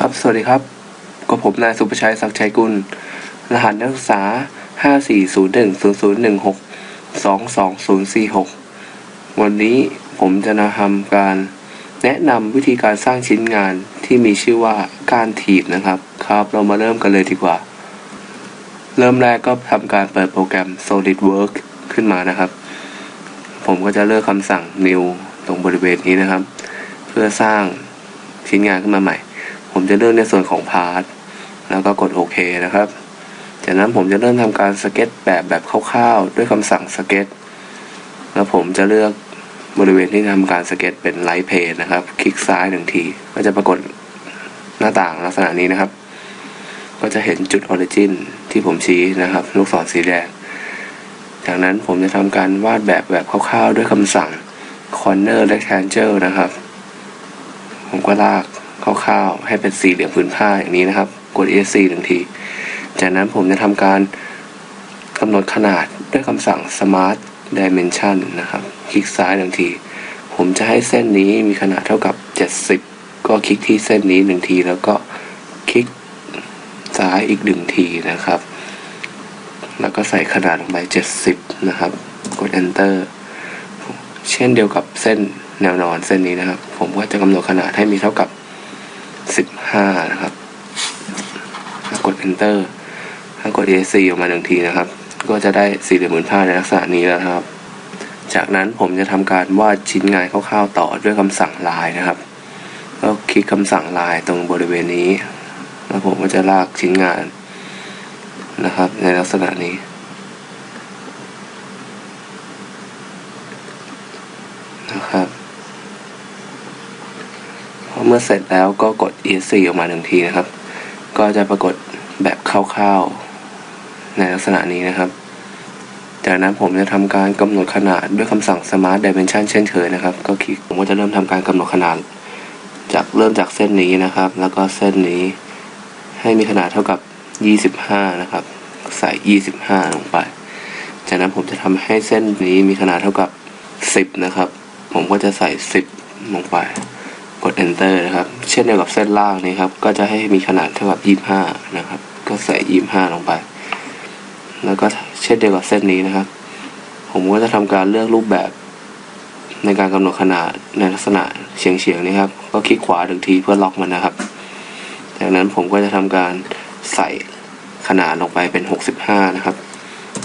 ครับ สวัสดีครับก็ผมนายสุประชัยศักดิ์ชัยกุล รหัสนักศึกษา 540100122046 วันนี้ผมจะมาทำการแนะนำวิธีการสร้างชิ้นงานที่มีชื่อว่าการถีบนะครับ ครับ เรามาเริ่มกันเลยดีกว่า เริ่มแรกก็ทำการเปิดโปรแกรม SolidWorks ขึ้นมานะครับ ผมก็จะเลือกคำสั่ง new ตรงบริเวณนี้นะครับ เพื่อสร้างชิ้นงานขึ้นมาใหม่ ผมจะเลือกในส่วนของพาร์ทแล้วก็กดโอเคนะครับ จากนั้นผมจะเริ่มทำการสเก็ตแบบแบบคร่าวๆ ด้วยคำสั่งสเก็ตแล้วผมจะเลือกบริเวณที่ทำการสเก็ตเป็นไลท์เพจนะครับ คลิกซ้ายหนึ่งที ก็จะปรากฏหน้าต่างลักษณะนี้นะครับ ก็จะเห็นจุดออริจินที่ผมชี้นะครับ ลูกศรสีแดง จากนั้นผมจะทำการวาดแบบแบบคร่าวๆ ด้วยคำสั่ง corner rectangle นะครับ ผมก็ลาก คร่าวๆให้เป็นสี่เหลี่ยมผืนผ้าอย่างนี้นะครับ กด ESC หนึ่งที จากนั้นผมจะทำการกำหนดขนาดด้วยคำสั่ง Smart Dimension นะครับ คลิกซ้ายหนึ่งที ผมจะให้เส้นนี้มีขนาดเท่ากับ 70 ก็คลิกที่เส้นนี้หนึ่งที แล้วก็คลิกซ้ายอีกหนึ่งทีนะครับ แล้วก็ใส่ขนาดลงไป 70 นะครับ กด Enter เช่นเดียวกับเส้นแนวนอนเส้นนี้นะครับ ผมก็จะกำหนดขนาดให้มีเท่ากับ 15นะครับแล้วกด Enter ถ้ากด ESC ออกมาหนึ่งทีนะครับ ก็จะได้สี่เหลี่ยมผืนผ้าในลักษณะนี้แล้วครับ จากนั้นผมจะทำการวาดชิ้นงานคร่าวๆต่อด้วยคำสั่งลายนะครับ ก็คลิกคำสั่งลายตรงบริเวณนี้ แล้วผมก็จะลากชิ้นงานนะครับ ในลักษณะนี้ นะครับพอ เมื่อเสร็จแล้วก็กด ESC ออกมาหนึ่งทีนะครับ ก็จะปรากฏแบบคร่าวๆ ในลักษณะนี้นะครับ จากนั้นผมจะทำการกำหนดขนาดด้วยคำสั่ง Smart Dimension เช่นเคยนะครับ ก็คลิกผมก็จะเริ่มทำการกำหนดขนาด จากเริ่มจากเส้นนี้นะครับ แล้วก็เส้นนี้ให้มีขนาดเท่ากับ 25 นะครับ ใส่ 25 ลงไป จากนั้นผมจะทำให้เส้นนี้มีขนาดเท่ากับ 10 นะครับ ผมก็จะใส่ 10 ลงไป ด enter นะครับ เช่นเดียวกับเส้นล่างนี้ครับ ก็จะให้มีขนาดเท่ากับ 25 นะครับ ก็ใส่ 25 ลงไป แล้วก็เช่นเดียวกับเส้นนี้นะครับ ผมก็จะทำการเลือกรูปแบบ ในการกำหนดขนาดในลักษณะเฉียงเฉียงๆนี้ครับ ก็คลิกขวาหนึ่งทีเพื่อล็อกมันนะครับ จากนั้นผมก็จะทำการใส่ขนาดลงไปเป็น 65 นะครับ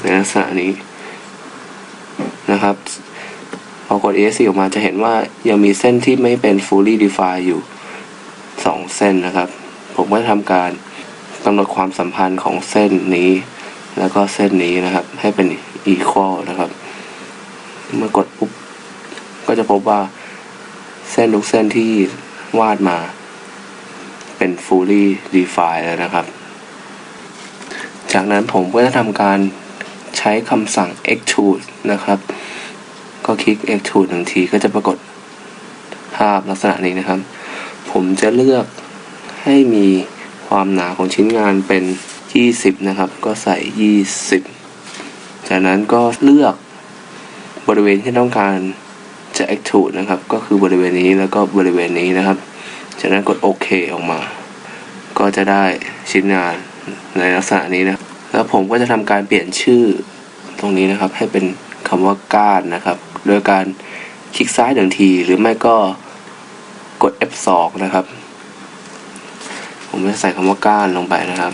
ในลักษณะนี้นะครับ พอกด ESC ออกมาจะเห็นว่ายังมีเส้นที่ไม่เป็น fully defined อยู่ 2 เส้นนะครับ ผมก็จะทำการกำหนดความสัมพันธ์ของเส้นนี้ แล้วก็เส้นนี้นะครับ ให้เป็น equal นะครับ เมื่อกดปุ๊บ ก็จะพบว่าเส้นทุกเส้นที่วาดมา เป็น fully defined แล้วนะครับ จากนั้นผมก็จะทำการใช้คำสั่ง extrude นะครับ ก็คลิก extrude หนึ่งทีก็จะปรากฏภาพลักษณะนี้นะครับ ผมจะเลือกให้มีความหนาของชิ้นงานเป็น 20 นะครับ ก็ใส่ 20 จากนั้นก็เลือกบริเวณที่ต้องการจะ extrude นะครับ ก็คือบริเวณนี้แล้วก็บริเวณนี้นะครับ จากนั้นกดโอเคออกมา ก็จะได้ชิ้นงานในลักษณะนี้นะ แล้วผมก็จะทำการเปลี่ยนชื่อตรงนี้นะครับให้เป็น คำว่าก้านนะครับ โดยการคลิกซ้ายหนึ่งที หรือไม่ก็กด F2 นะครับ ผมจะใส่คำว่าก้านลงไปนะครับ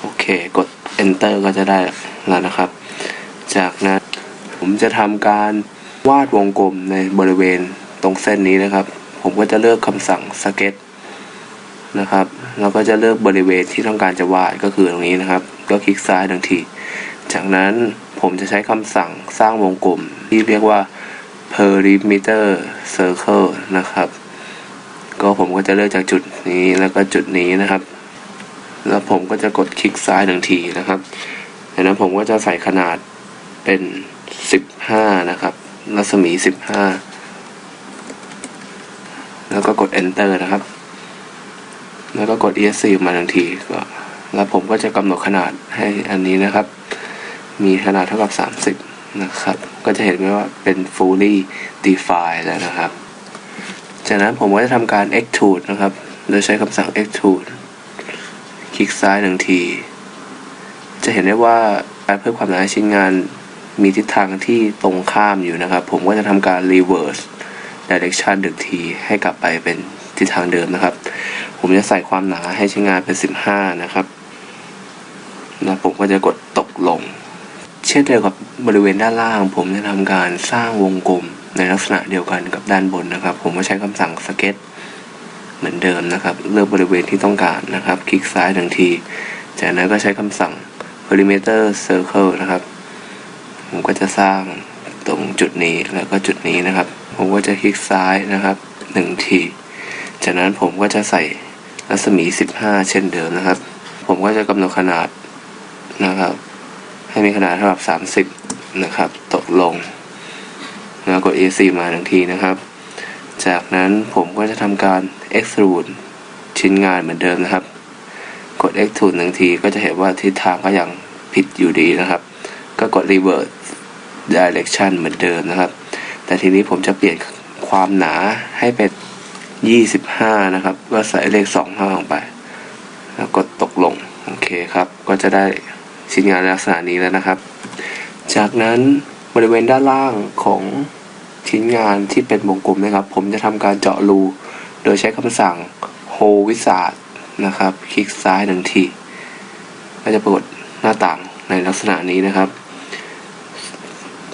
โอเค กด Enter ก็จะได้แล้วนะครับ จากนั้นผมจะทำการวาดวงกลมในบริเวณตรงเส้นนี้นะครับ ผมก็จะเลือกคำสั่ง Sketch นะครับเราก็จะเลือกบริเวณที่ต้องการจะวาดก็คือตรงนี้นะครับ ก็คลิกซ้ายหนึ่งที จากนั้น ผมจะใช้คำสั่งสร้างวงกลมที่เรียกว่า perimeter circle นะครับ ก็ผมก็จะเลือกจากจุดนี้แล้วก็จุดนี้นะครับ แล้วผมก็จะกดคลิกซ้ายหนึ่งทีนะครับจากนั้นผมก็จะใส่ขนาดเป็น 15 นะครับ รัศมี 15 แล้วก็กด enter นะครับ แล้วก็กด ESC มาทันทีก็ แล้วผมก็จะกำหนดขนาดให้อันนี้นะครับ มีขนาดเท่ากับ 30 นะครับ ก็จะเห็นไหมว่าเป็น fully defined แล้วนะครับ จากนั้นผมก็จะทำการ extrude นะครับ โดยใช้คำสั่ง extrude คลิกซ้ายหนึ่งที จะเห็นได้ว่าการเพิ่มความหนาชิ้นงานมีทิศทางที่ตรงข้ามอยู่นะครับ ผมก็จะทำการ reverse direction หนึ่งทีให้กลับไปเป็นทิศทางเดิมนะครับ ผมจะใส่ความหนาให้ชิ้นงานเป็น 15 นะครับ แล้วผมก็จะกดตกลง ช่นเดียวกับบริเวณด้านล่าง ผมจะทำการสร้างวงกลมในลักษณะเดียวกันกับด้านบนนะครับ ผมก็ใช้คำสั่ง sketch เหมือนเดิมนะครับ เลือกบริเวณที่ต้องการนะครับ คลิกซ้ายหนึ่งที จากนั้นก็ใช้คำสั่ง perimeter circle นะครับ ผมก็จะสร้างตรงจุดนี้แล้วก็จุดนี้นะครับ ผมก็จะคลิกซ้ายนะครับหนึ่งที จากนั้นผมก็จะใส่รัศมี 15 เช่นเดิมนะครับ ผมก็จะกำหนดขนาดนะครับ ให้มีขนาดเท่ากับ 30 นะครับ ตกลง แล้วกด A4 มาหนึ่งทีนะครับ จากนั้นผมก็จะทำการ extrude ชิ้นงานเหมือนเดิมนะครับ กด extrude หนึ่งทีก็จะเห็นว่าทิศทางก็ยังผิดอยู่ดีนะครับ ก็กด reverse direction เหมือนเดิมนะครับ แต่ทีนี้ผมจะเปลี่ยนความหนาให้เป็น 25 นะครับ ก็ใส่เลข2ข้าลงไป แล้วกดตกลง โอเคครับ ก็จะได้ ชิ้นงานลักษณะนี้แล้วนะครับ จากนั้นบริเวณด้านล่างของชิ้นงานที่เป็นวงกลมนะครับ ผมจะทำการเจาะรู โดยใช้คำสั่ง hold wizard นะครับ คลิกซ้ายหนึ่งที ก็จะปรากฏหน้าต่างในลักษณะนี้นะครับ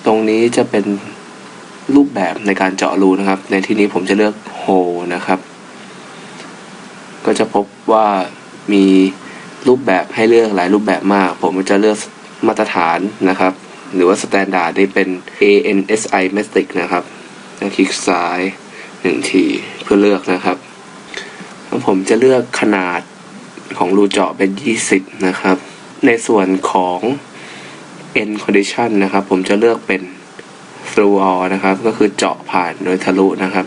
ตรงนี้จะเป็นรูปแบบในการเจาะรูนะครับ ในที่นี้ผมจะเลือก hold นะครับ ก็จะพบว่ามี รูปแบบให้เลือกหลายรูปแบบมาก ผมจะเลือกมาตรฐานนะครับ หรือว่า standard นี่เป็น ANSI Metric นะครับคลิกซ้ายหนึ่งทีเพื่อเลือกนะครับแล้วผมจะเลือกขนาดของรูเจาะเป็น 20 นะครับ ในส่วนของ end condition นะครับ ผมจะเลือกเป็น through all นะครับ ก็คือเจาะผ่านโดยทะลุนะครับ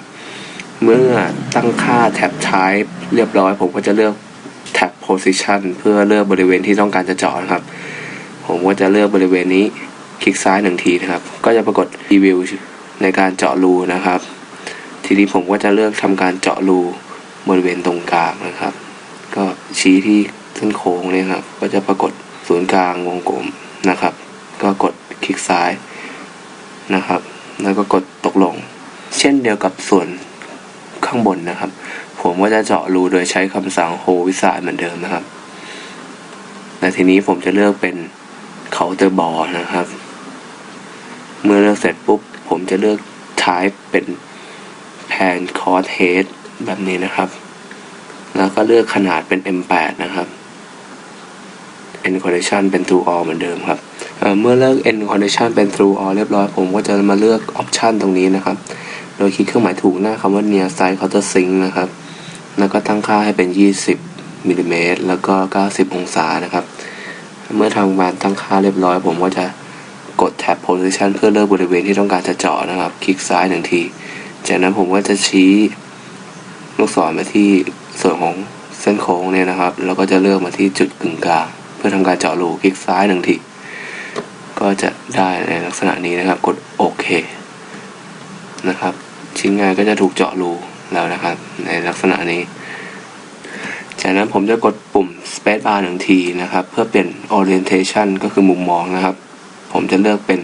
เมื่อตั้งค่า tab type เรียบร้อย ผมก็จะเลือก position เพื่อเลือกบริเวณที่ต้องการจะเจาะนะครับ ผมก็จะเลือกบริเวณนี้คลิกซ้ายหนึ่งทีนะครับ ก็จะปรากฏรีวิวในการเจาะรูนะครับ ทีนี้ผมก็จะเลือกทำการเจาะรูบริเวณตรงกลางนะครับ ก็ชี้ที่เส้นโค้งเนี่ยครับ ก็จะปรากฏศูนย์กลางวงกลมนะครับ ก็กดคลิกซ้ายนะครับ แล้วก็กดตกลง เช่นเดียวกับส่วนข้างบนนะครับ ผมก็จะเจาะรูโดยใช้คำสั่ง hold wizard เหมือนเดิมนะครับแต่ทีนี้ผมจะเลือกเป็นเคาน์เตอร์บอลนะครับ เมื่อเลือกเสร็จปุ๊บ ผมจะเลือก type เป็นแผนคอร์ h เฮดแบบนี้นะครับ แล้วก็เลือกขนาดเป็น M8 นะครับ end condition เป็น true all เหมือนเดิมครับเเมื่อเลือก end condition เป็น true all เรียบร้อย ผมก็จะมาเลือก option ตรงนี้นะครับ โดยคลิกเครื่องหมายถูกหน้าคำว่า near side counter sync นะครับ แล้วก็ตั้งค่าให้เป็น 20มิลลิเมตรแล้วก็ 90 องศานะครับ เมื่อทำการตั้งค่าเรียบร้อย ผมก็จะกดแท็บ position เพื่อเลือกบริเวณที่ต้องการจะเจาะนะครับ คลิกซ้ายหนึ่งที จากนั้นผมก็จะชี้ลูกศรมาที่ส่วนของเส้นโค้งเนี่ยนะครับ แล้วก็จะเลือกมาที่จุดกึ่งกลางเพื่อทำการเจาะรูคลิกซ้ายหนึ่งที ก็จะได้ในลักษณะนี้นะครับ กดโอเคนะครับ ชิ้นงานก็จะถูกเจาะรู แล้วนะครับ ในลักษณะนี้ จากนั้นผมจะกดปุ่ม space bar หนึ่งทีนะครับ เพื่อเปลี่ยน orientation ก็คือมุมมองนะครับ ผมจะเลือกเป็น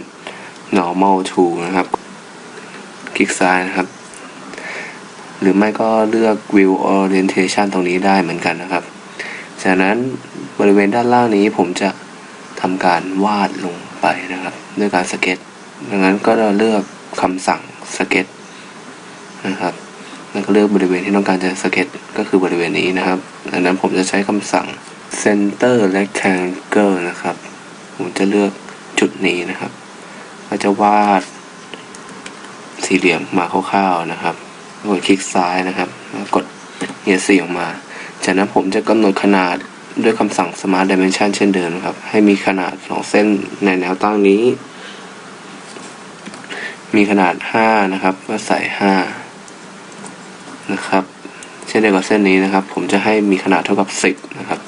normal to นะครับ คลิกซ้ายนะครับ หรือไม่ก็เลือก view orientation ตรงนี้ได้เหมือนกันนะครับ จากนั้นบริเวณด้านล่างนี้ผมจะทำการวาดลงไปนะครับ ด้วยการสเก็ตดังนั้นก็เลือกคำสั่งสเก็ตนะครับ แล้วก็เลือกบริเวณที่ต้องการจะสเก็ตก็คือบริเวณนี้นะครับดังนั้นผมจะใช้คำสั่ง center rectangle นะครับ ผมจะเลือกจุดนี้นะครับ ก็จะวาดสี่เหลี่ยมมาคร่าวๆนะครับกดคลิกซ้ายนะครับ กดเฮียสีออกมา จากนั้นผมจะกำหนดขนาดด้วยคำสั่ง smart dimension เช่นเดิมครับ ให้มีขนาดของเส้นในแนวตั้งนี้ มีขนาด 5 นะครับ ก็ใส่ 5 นะครับ เช่นเดียวกับเส้นนี้นะครับ ผมจะให้มีขนาดเท่ากับ 10 นะครับ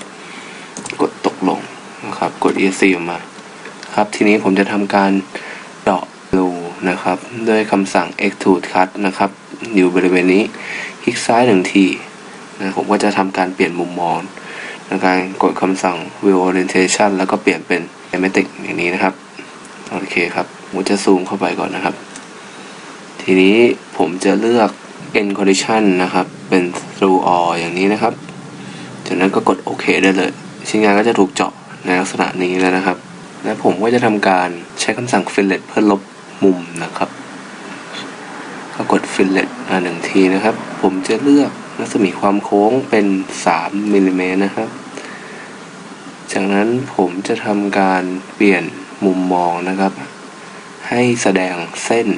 กดตกลงนะครับ กด ESC ออกมา ครับ ทีนี้ผมจะทำการเจาะรูนะครับ ด้วยคำสั่ง extrude cut นะครับ อยู่บริเวณนี้ คลิกซ้ายหนึ่งทีนะผมก็จะทำการเปลี่ยนมุมมองในการกดคำสั่ง view orientation แล้วก็เปลี่ยนเป็น thematic อย่างนี้นะครับ โอเคครับ ผมจะซูมเข้าไปก่อนนะครับ ทีนี้ผมจะเลือก end condition นะครับ เป็น through all อย่างนี้นะครับ จากนั้นก็กดโอเคได้เลย ชิ้นงานก็จะถูกเจาะในลักษณะนี้แล้วนะครับ และผมก็จะทำการใช้คำสั่ง fillet เพื่อลบมุมนะครับ ก็กด fillet มาหนึ่งทีนะครับ ผมจะเลือกรัศมีความโค้งเป็น 3มิลลิเมตรนะครับ จากนั้นผมจะทำการเปลี่ยนมุมมองนะครับ ให้แสดงเส้น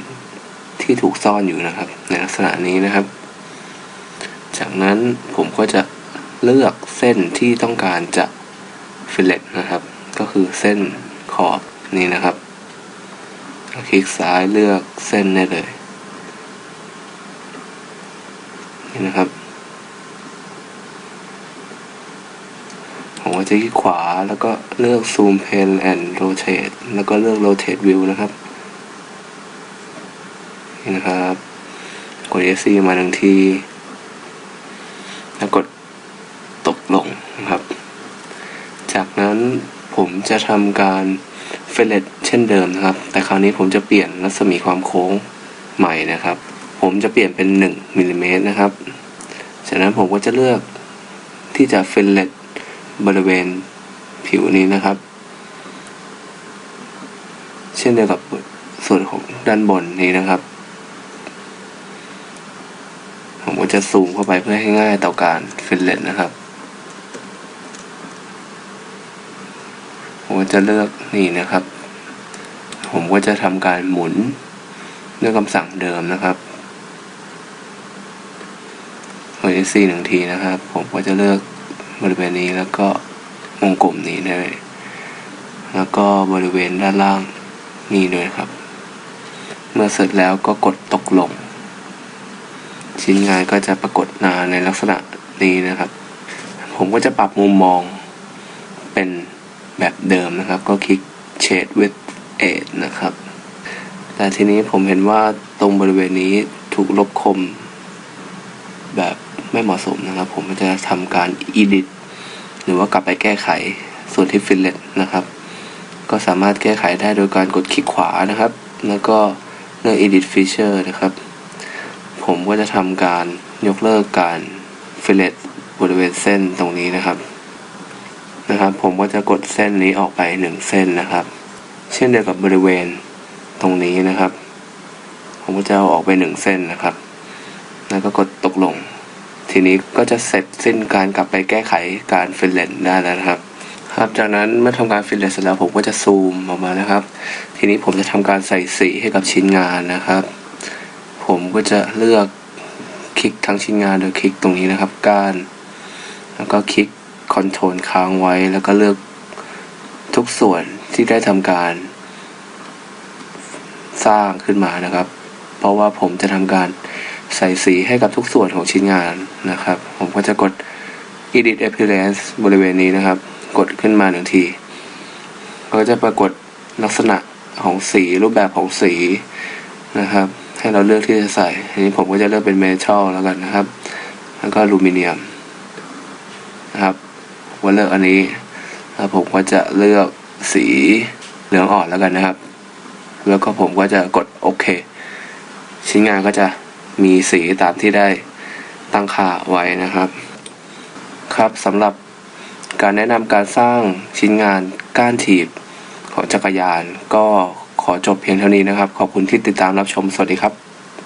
ที่ถูกซ่อนอยู่นะครับ ในลักษณะนี้นะครับ จากนั้นผมก็จะเลือกเส้นที่ต้องการจะฟิลเลตนะครับ ก็คือเส้นขอบนี้นะครับคลิกซ้ายเลือกเส้นได้เลยนี่นะครับผมก็จะคลิกขวาแล้วก็เลือก zoom pen and rotate แล้วก็เลือก rotate view นะครับ นี่นะครับ กด ESC มาหนึ่งที แล้วกดตกลงนะครับ จากนั้นผมจะทำการเฟลเลตเช่นเดิมนะครับ แต่คราวนี้ผมจะเปลี่ยนรัศมีความโค้งใหม่นะครับ ผมจะเปลี่ยนเป็น 1มิลลิเมตรนะครับ จากนั้นผมก็จะเลือกที่จะเฟลเลตบริเวณผิวนี้นะครับ เช่นเดียวกับส่วนของด้านบนนี้นะครับ ผมก็จะซูมเข้าไปเพื่อให้ง่ายต่อการฟิลเลตนะครับ ผมก็จะเลือกนี่นะครับ ผมก็จะทำการหมุนด้วยคำสั่งเดิมนะครับกด S4 หนึ่งทีนะครับ ผมก็จะเลือกบริเวณนี้แล้วก็วงกลมนี้เลยแล้วก็บริเวณด้านล่างนี่ด้วยครับ เมื่อเสร็จแล้วก็กดตกลง ชิ้นงานก็จะปรากฏนาในลักษณะนี้นะครับ ผมก็จะปรับมุมมองเป็นแบบเดิมนะครับ ก็คลิก shade with edge นะครับ แต่ทีนี้ผมเห็นว่าตรงบริเวณนี้ถูกลบคมแบบไม่เหมาะสมนะครับ ผมจะทำการ edit หรือว่ากลับไปแก้ไขส่วนที่ fillet นะครับ ก็สามารถแก้ไขได้โดยการกดคลิกขวานะครับ แล้วก็เลือก edit feature นะครับ ผมก็จะทำการยกเลิกการฟิลเลตบริเวณเส้นตรงนี้นะครับ นะครับ ผมก็จะกดเส้นนี้ออกไปหนึ่งเส้นนะครับ เช่นเดียวกับบริเวณตรงนี้นะครับ ผมก็จะเอาออกไปหนึ่งเส้นนะครับ แล้วก็กดตกลง ทีนี้ก็จะเสร็จสิ้นการกลับไปแก้ไขการฟิลเลตได้แล้วนะครับครับจากนั้นเมื่อทำการฟิลเลตเสร็จแล้วผมก็จะซูมออกมานะครับ ทีนี้ผมจะทำการใส่สีให้กับชิ้นงานนะครับ ผมก็จะเลือกคลิกทั้งชิ้นงานโดยคลิกตรงนี้นะครับ ก้าน แล้วก็คลิกคอนโทรลค้างไว้ แล้วก็เลือกทุกส่วนที่ได้ทำการ สร้างขึ้นมานะครับ เพราะว่าผมจะทำการใส่สีให้กับทุกส่วนของชิ้นงานนะครับ ผมก็จะกด edit appearance บริเวณนี้นะครับ กดขึ้นมาหนึ่งทีก็จะปรากฏลักษณะของสีรูปแบบของสีนะครับ ให้เราเลือกที่จะใส่อันนี้ผมก็จะเลือกเป็นเมทัลแล้วกันนะครับ แล้วก็อลูมิเนียมนะครับผมก็เลือกอันนี้แล้วผมก็จะเลือกสีเหลืองอ่อนแล้วกันนะครับ แล้วก็ผมก็จะกดโอเค ชิ้นงานก็จะมีสีตามที่ได้ตั้งค่าไว้นะครับ ครับสำหรับการแนะนำการสร้างชิ้นงานก้านถีบของจักรยานก็ ขอจบเพียงเท่านี้นะครับ ขอบคุณที่ติดตามรับชม สวัสดีครับ